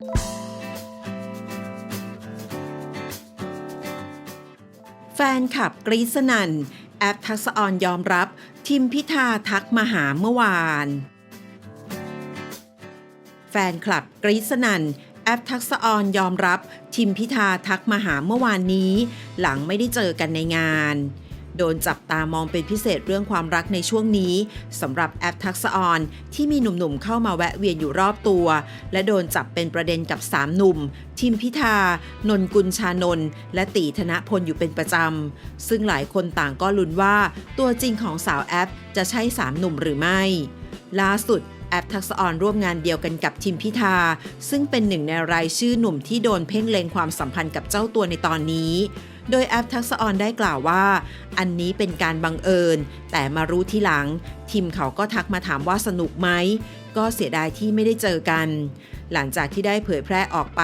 แฟนคลับกรีสนันแอปทักษออนยอมรับ ทิมพิธาทักมาหาเมื่อวาน แฟนคลับกรีสนันแอปทักษออนยอมรับ ทิมพิธาทักมาหาเมื่อวานนี้ หลังไม่ได้เจอกันในงาน โดนจับตามองเป็นพิเศษเรื่องความรักในช่วงนี้สำหรับแอปทักษออนที่มีหนุ่มๆเข้ามาแวะเวียนอยู่รอบตัว และโดนจับเป็นประเด็นกับ 3 หนุ่ม ทิมพิธา นนกุลชานน และตีธนพลอยู่เป็นประจำ ซึ่งหลายคนต่างก็ลุ้นว่าตัวจริงของสาวแอปจะใช่ 3 หนุ่มหรือไม่ ล่าสุดแอปทักษออนร่วมงานเดียวกันกับทิมพิธา ซึ่งเป็นหนึ่งในรายชื่อหนุ่มที่โดนเพ่งเล็งความสัมพันธ์กับเจ้าตัวในตอนนี้ โดยแอปทักษออนได้กล่าวว่า อันนี้เป็นการบังเอิญ แต่มารู้ทีหลังทิมเขาก็ทักมาถามว่าสนุกไหม ก็เสียดายที่ไม่ได้เจอกัน หลังจากที่ได้เผยแพร่ออกไป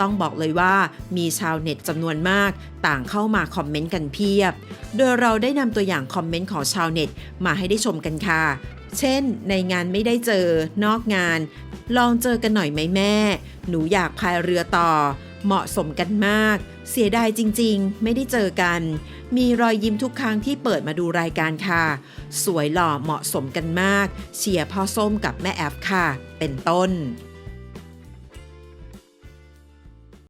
ต้องบอกเลยว่ามีชาวเน็ตจำนวนมาก ต่างเข้ามาคอมเมนต์กันเพียบ โดยเราได้นำตัวอย่างคอมเมนต์ของชาวเน็ตมาให้ได้ชมกันค่ะ เช่น ในงานไม่ได้เจอ นอกงาน ลองเจอกันหน่อยไหมแม่ หนูอยากพายเรือต่อ เหมาะสมกันมาก เสียดายจริงๆ ไม่ได้เจอกัน มีรอยยิ้มทุกครั้งที่เปิดมาดูรายการค่ะ สวยหล่อเหมาะสมกันมาก เชียร์พ่อส้มกับแม่แอฟค่ะ เป็นต้น